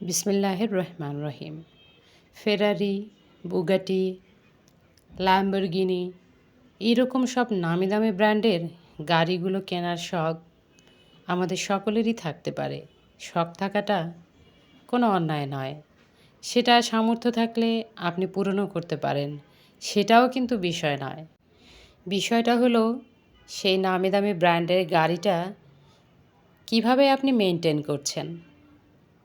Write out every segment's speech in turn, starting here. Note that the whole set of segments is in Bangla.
বিসমিল্লাহির রহমান রহিম ফেরারি, বুগাটি, ল্যাম্বরগিনি এরকম সব নামি দামি ব্র্যান্ডের গাড়িগুলো কেনার শখ আমাদের সকলেরই থাকতে পারে। শখ থাকাটা কোনো অন্যায় নয়। সেটা সামর্থ্য থাকলে আপনি পূরণও করতে পারেন, সেটাও কিন্তু বিষয় নয়। বিষয়টা হলো সেই নামি দামি ব্র্যান্ডের গাড়িটা কীভাবে আপনি মেনটেন করছেন।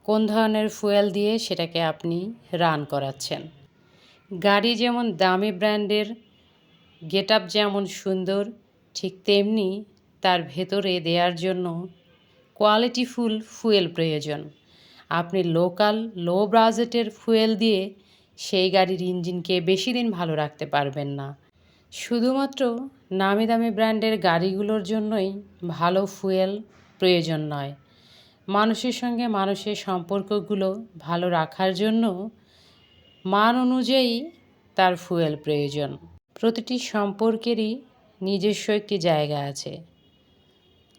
কোন ধরনের ফুয়েল দিয়ে সেটাকে আপনি রান করাচ্ছেন? গাড়ি যেমন দামি ব্র্যান্ডের গেট আপ যেমন সুন্দর, ঠিক তেমনি তার ভেতরে দেওয়ার জন্য কোয়ালিটিফুল ফুয়েল প্রয়োজন। আপনি লোকাল, লো বাজেটের ফুয়েল দিয়ে সেই গাড়ির ইঞ্জিনকে বেশি দিন ভালো রাখতে পারবেন না। শুধুমাত্র নামি দামি ব্র্যান্ডের গাড়িগুলোর জন্যই ভালো ফুয়েল প্রয়োজন নয়। মানুষের সঙ্গে মানুষের সম্পর্কগুলো ভালো রাখার জন্য মান অনুযায়ী তার ফুয়েল প্রয়োজন। প্রতিটি সম্পর্কেরই নিজস্ব একটি জায়গা আছে।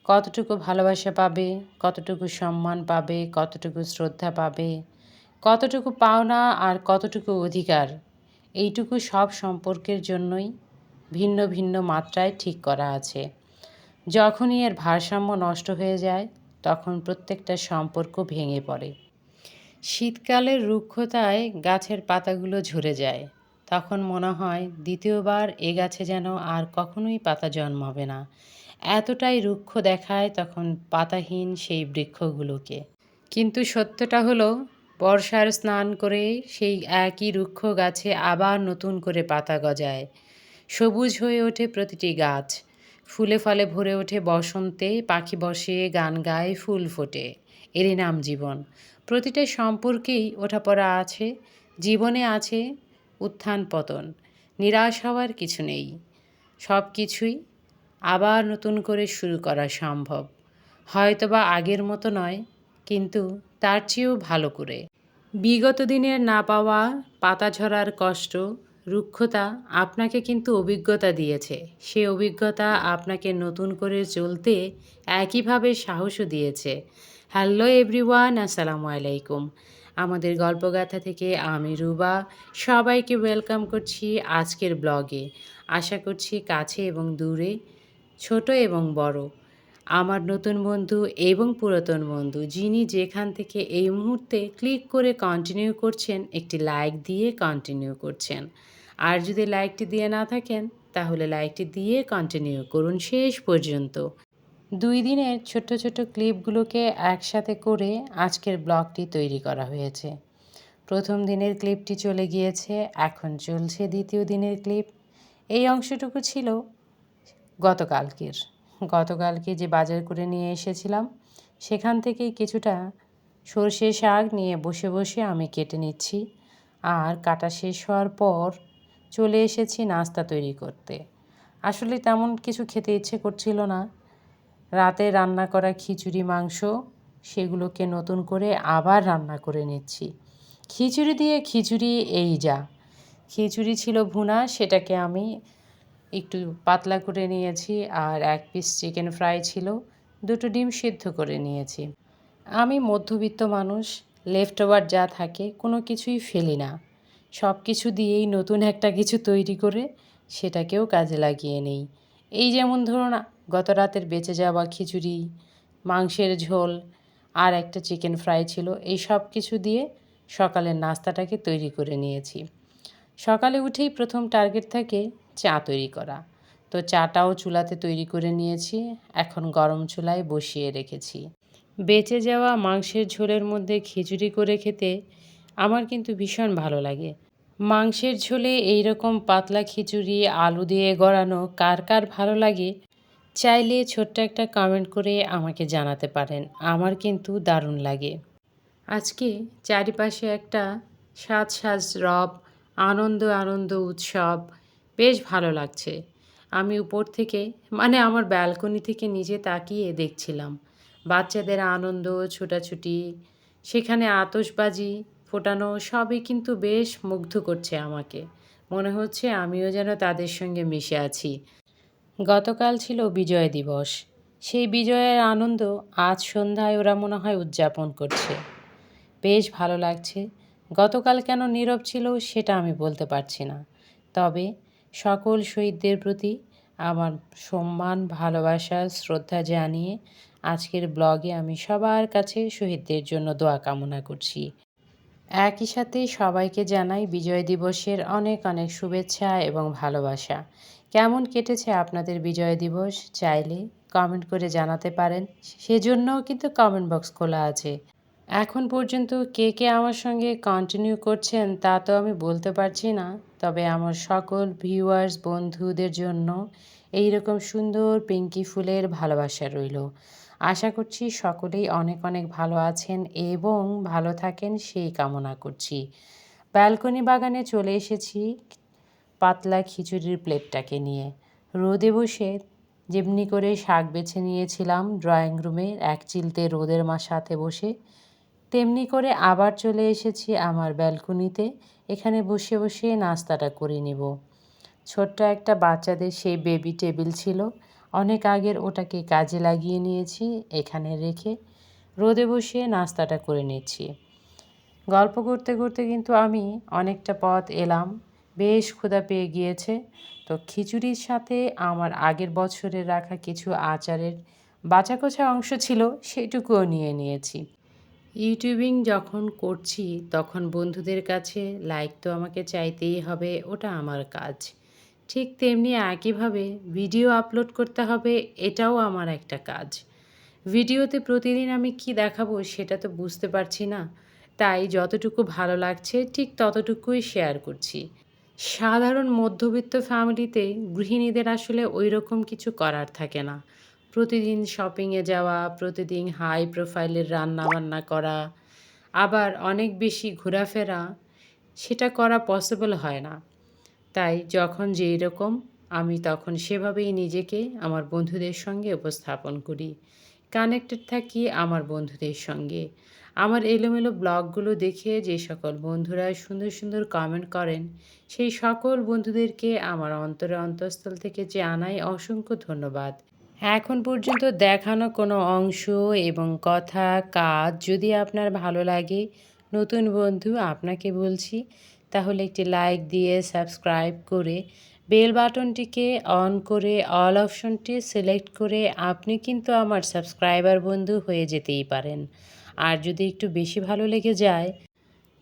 কতটুকু ভালোবাসা পাবে, কতটুকু সম্মান পাবে, কতটুকু শ্রদ্ধা পাবে, কতটুকু পাওনা আর কতটুকু অধিকার, এইটুকু সব সম্পর্কের জন্যই ভিন্ন ভিন্ন মাত্রায় ঠিক করা আছে। যখনই এর ভারসাম্য নষ্ট হয়ে যায় তখন প্রত্যেকটা সম্পর্ক ভেঙে পড়ে। শীতকালের রুক্ষতায় গাছের পাতাগুলো ঝরে যায়। তখন মনে হয় দ্বিতীয়বার এ গাছে যেন আর কখনোই পাতা জন্মাবে না। এতটাই রুক্ষ দেখায় তখন পাতাহীন সেই বৃক্ষগুলোকে। কিন্তু সত্যটা হলো, বর্ষার স্নান করে সেই একই রুক্ষ গাছে আবার নতুন করে পাতা গজায়। সবুজ হয়ে ওঠে প্রতিটি গাছ। ফুলে ফলে ভরে ওঠে বসন্তে, পাখি বসে, গান গায়, ফুল ফোটে। এরই নাম জীবন। প্রতিটা সম্পর্কেই ওঠাপড়া আছে, জীবনে আছে উত্থান পতন। নিরাশ হওয়ার কিছু নেই। সব কিছুই আবার নতুন করে শুরু করা সম্ভব। হয়তোবা আগের মতো নয়, কিন্তু তার চেয়েও ভালো করে। বিগত দিনের না পাওয়া পাতা ঝরার কষ্ট রুক্ষতা আপনাকে কিন্তু অভিজ্ঞতা দিয়েছে। সে অভিজ্ঞতা আপনাকে নতুন করে চলতে একইভাবে সাহসও দিয়েছে। হ্যালো এভরিওয়ান, আসসালামু আলাইকুম। আমাদের গল্পগাথা থেকে আমি রুবা সবাইকে ওয়েলকাম করছি আজকের ব্লগে। আশা করছি কাছে এবং দূরে, ছোট এবং বড়। আমার নতুন বন্ধু এবং পুরাতন বন্ধু, যিনি যেখান থেকে এই মুহূর্তে ক্লিক করে কন্টিনিউ করছেন, একটি লাইক দিয়ে কন্টিনিউ করছেন। আর যদি লাইকটি দিয়ে না থাকেন, তাহলে লাইকটি দিয়ে কন্টিনিউ করুন শেষ পর্যন্ত। দুই দিনের ছোট্ট ছোট্ট ক্লিপগুলোকে একসাথে করে আজকের ব্লগটি তৈরি করা হয়েছে। প্রথম দিনের ক্লিপটি চলে গিয়েছে, এখন চলছে দ্বিতীয় দিনের ক্লিপ এই অংশটুকু ছিল গতকালকের। গতকালকে যে বাজার করে নিয়ে এসেছিলাম, সেখান থেকেই কিছুটা সর্ষে শাক নিয়ে বসে বসে আমি কেটে নিচ্ছি। আর কাটা শেষ হওয়ার পর চলে এসেছি নাস্তা তৈরি করতে। আসলে তেমন কিছু খেতে ইচ্ছে করছিল না। রাতে রান্না করা খিচুড়ি, মাংস সেগুলোকে নতুন করে আবার রান্না করে নিচ্ছি। খিচুড়ি দিয়ে খিচুড়ি এই যা। খিচুড়ি ছিল ভুনা, সেটাকে আমি একটু পাতলা করে নিয়েছি আর এক পিস চিকেন ফ্রাই ছিল। দুটো ডিম সিদ্ধ করে নিয়েছি। আমি মধ্যবিত্ত মানুষ লেফট ওভার যা থাকে কোনো কিছুই ফেলি না। সব কিছু দিয়েই নতুন একটা কিছু তৈরি করে সেটাকেও কাজে লাগিয়ে নেই। এই যেমন ধরুন, গত রাতের বেঁচে যাওয়া খিচুড়ি, মাংসের ঝোল আর একটা চিকেন ফ্রাই ছিল, এই সব কিছু দিয়ে সকালের নাস্তাটাকে তৈরি করে নিয়েছি। সকালে উঠেই প্রথম টার্গেট থাকে চা তৈরি করা। তো চাটাও চুলাতে তৈরি করে নিয়েছি, এখন গরম চুলায় বসিয়ে রেখেছি। বেঁচে যাওয়া মাংসের ঝোলের মধ্যে খিচুড়ি করে খেতে আমার কিন্তু ভীষণ ভালো লাগে। মাংসের ঝোলে এই রকম পাতলা খিচুড়ি, আলু দিয়ে গড়ানো কার কার ভালো লাগে, চাইলে ছোট্ট একটা কমেন্ট করে আমাকে জানাতে পারেন। আমার কিন্তু দারুণ লাগে। আজকে চারিপাশে একটা সাজ সাজ রব, আনন্দ আনন্দ উৎসব বেশ ভালো লাগছে। আমি উপর থেকে মানে আমার ব্যালকনি থেকে নিচে তাকিয়ে দেখছিলাম। বাচ্চাদের আনন্দ, ছোটাছুটি, সেখানে আতসবাজি ফোটানো সবই কিন্তু বেশ মুগ্ধ করছে আমাকে। মনে হচ্ছে আমিও যেন তাদের সঙ্গে মিশে আছি। গতকাল ছিল বিজয় দিবস। সেই বিজয়ের আনন্দ আজ সন্ধ্যায় ওরা মনে হয় উদযাপন করছে। বেশ ভালো লাগছে। গতকাল কেন নীরব ছিল সেটা আমি বলতে পারছি না। তবে সকল শহীদদের প্রতি আমার সম্মান, ভালোবাসা, শ্রদ্ধা জানিয়ে আজকের ব্লগে আমি সবার কাছে শহীদদের জন্য দোয়া কামনা করছি। একই সাথে সবাইকে জানাই বিজয় দিবসের অনেক অনেক শুভেচ্ছা এবং ভালোবাসা। কেমন কেটেছে আপনাদের বিজয় দিবস চাইলে কমেন্ট করে জানাতে পারেন, সেজন্যও কিন্তু কমেন্ট বক্স খোলা আছে। এখন পর্যন্ত কে কে আমার সঙ্গে কন্টিনিউ করছেন তা তো আমি বলতে পারছি না। তবে আমার সকল ভিউয়ার্স বন্ধুদের জন্য এই রকম সুন্দর পিঙ্কি ফুলের ভালোবাসা রইল। আশা করছি সকলেই অনেক অনেক ভালো আছেন এবং ভালো থাকেন সেই কামনা করছি। ব্যালকনি বাগানে চলে এসেছি পাতলা খিচুড়ির প্লেটটাকে নিয়ে। রোদে বসে যেমনি করে শাক বেছে নিয়েছিলাম ড্রয়িং রুমে এক চিলতে রোদের মা সাথে বসে তেমনি করে আবার চলে এসেছি আমার ব্যালকনিতে। এখানে বসে বসে নাস্তাটা করে নিব। ছোট্ট একটা বাচ্চাদের সেই বেবি টেবিল ছিল। অনেক আগের ওটাকে কাজে লাগিয়ে নিয়েছি এখানে রেখে। রোদে বসে নাস্তাটা করে নিচ্ছি। গল্প করতে করতে কিন্তু আমি অনেকটা পথ এলাম। বেশ ক্ষুধা পেয়ে গিয়েছে। তো খিচুড়ির সাথে আমার আগের বছরে রাখা কিছু আচারের বাঁচাকোচা অংশ ছিল সেটুকুও নিয়ে নিয়েছি। ইউটিউবিং যখন করছি, তখন বন্ধুদের কাছে লাইক তো আমাকে চাইতেই হবে, ওটা আমার কাজ। ঠিক তেমনি একইভাবে ভিডিও আপলোড করতে হবে, এটাও আমার একটা কাজ। ভিডিওতে প্রতিদিন আমি কি দেখাবো সেটা তো বুঝতে পারছি না। তাই যতটুকু ভালো লাগছে, ঠিক ততটুকুই শেয়ার করছি। সাধারণ মধ্যবিত্ত ফ্যামিলিতে গৃহিণীদের আসলে ওই রকম কিছু করার থাকে না। প্রতিদিন শপিংয়ে যাওয়া, প্রতিদিন হাই প্রোফাইলের রান্না বান্না করা, আবার অনেক বেশি ঘোরাফেরা, সেটা করা পসিবল হয় না। তাই যখন যেই রকম, আমি তখন সেভাবেই নিজেকে, আমার বন্ধুদের সঙ্গে উপস্থাপন করি। কানেক্টেড থাকি আমার বন্ধুদের সঙ্গে। আমার এলোমেলো ব্লগগুলো দেখে যে সকল বন্ধুরা সুন্দর সুন্দর কমেন্ট করেন, সেই সকল বন্ধুদেরকে আমার অন্তরে অন্তঃস্থল থেকে জানাই অসংখ্য ধন্যবাদ। এখন পর্যন্ত দেখানো কোনো অংশ এবং কথা, কাজ যদি আপনার ভালো লাগে, নতুন বন্ধু আপনাকে বলছি, তাহলে একটি লাইক দিয়ে সাবস্ক্রাইব করে বেল বাটনটিকে অন করে অল অপশনটি সিলেক্ট করে আপনি কিন্তু আমার সাবস্ক্রাইবার বন্ধু হয়ে যেতেই পারেন। আর যদি একটু বেশি ভালো লেগে যায়,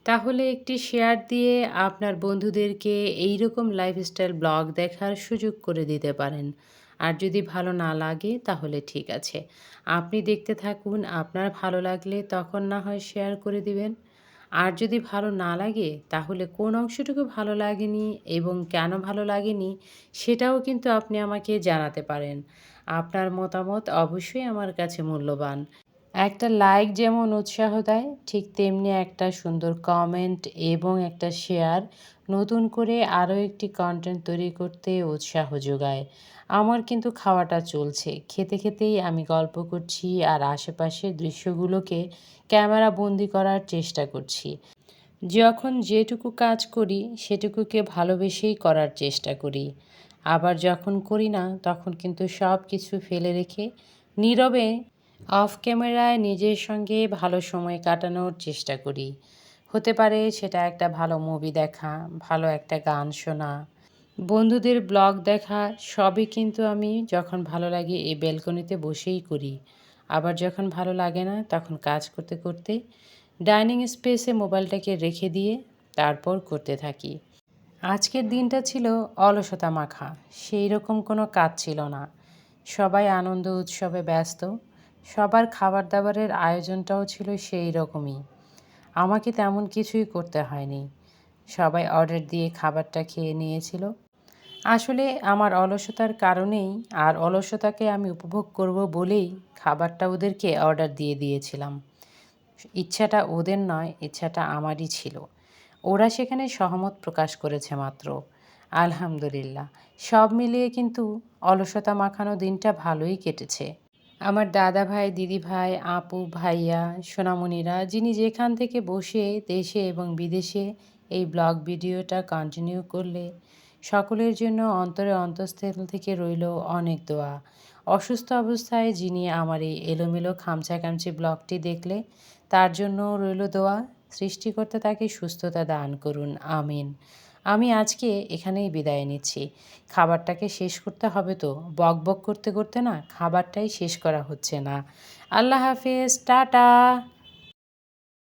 তাহলে একটি শেয়ার দিয়ে আপনার বন্ধুদেরকে এই রকম লাইফস্টাইল ব্লগ দেখার সুযোগ করে দিতে পারেন। আর যদি ভালো না লাগে, তাহলে ঠিক আছে। আপনি দেখতে থাকুন, আপনার ভালো লাগলে তখন না হয় শেয়ার করে দিবেন। আর যদি ভালো না লাগে, তাহলে কোন অংশটুকু ভালো লাগেনি এবং কেন ভালো লাগেনি, সেটাও কিন্তু আপনি আমাকে জানাতে পারেন। আপনার মতামত অবশ্যই আমার কাছে মূল্যবান। একটা লাইক যেমন উৎসাহ দেয়, ঠিক তেমনি একটা সুন্দর কমেন্ট এবং একটা শেয়ার নতুন করে আরও একটি কন্টেন্ট তৈরি করতে উৎসাহ যোগায়। আমার কিন্তু খাওয়াটা চলছে। খেতে খেতেই আমি গল্প করছি আর আশেপাশের দৃশ্যগুলোকে ক্যামেরা বন্দি করার চেষ্টা করছি। যখন যেটুকু কাজ করি, সেটুকুকে ভালোবেসেই করার চেষ্টা করি। আবার যখন করি না, তখন কিন্তু সব কিছু ফেলে রেখে নীরবে অফ ক্যামেরায় নিজের সঙ্গে ভালো সময় কাটানোর চেষ্টা করি। হতে পারে সেটা একটা ভালো মুভি দেখা, ভালো একটা গান শোনা। বন্ধুদের ব্লগ দেখা, সবই কিন্তু আমি যখন ভালো লাগে এই ব্যালকনিতে বসেই করি। আবার যখন ভালো লাগে না, তখন কাজ করতে করতে ডাইনিং স্পেসে মোবাইলটাকে রেখে দিয়ে তারপর করতে থাকি। আজকের দিনটা ছিল অলসতা মাখা সেই রকম কোনো কাজ ছিল না। সবাই আনন্দ উৎসবে ব্যস্ত সবার খাবার দাবারের আয়োজনটাও ছিল সেই রকমই। আমাকে তেমন কিছুই করতে হয়নি। সবাই অর্ডার দিয়ে খাবারটা খেয়ে নিয়েছিল। আসলে আমার অলসতার কারণেই আর অলসতাকে আমি উপভোগ করব বলেই খাবারটা ওদেরকে অর্ডার দিয়ে দিয়েছিলাম। ইচ্ছাটা ওদের নয়, ইচ্ছাটা আমারই ছিল। ওরা সেখানে সহমত প্রকাশ করেছে মাত্র। আলহামদুলিল্লাহ। সব মিলিয়ে কিন্তু অলসতা মাখানো দিনটা ভালোই কেটেছে। আমার দাদা ভাই, দিদি ভাই, আপু, ভাইয়া, সোনামণিরা যিনি যেখান থেকে বসে দেশে এবং বিদেশে এই ব্লগ ভিডিওটা কন্টিনিউ করলে সকলের জন্য অন্তরে অন্তঃস্থল থেকে রইল অনেক দোয়া। অসুস্থ অবস্থায় যিনি আমার এই এলোমেলো খামছা খামচি ব্লগটি দেখলে তার জন্য রইল দোয়া। সৃষ্টিকর্তা তাকে সুস্থতা দান করুন, আমিন। আমি আজকে এখানেই বিদায় নিচ্ছি। খাবারটাকে শেষ করতে হবে তো। বক বক করতে করতে না খাবারটাই শেষ করা হচ্ছে না। আল্লাহ হাফিজ, টাটা।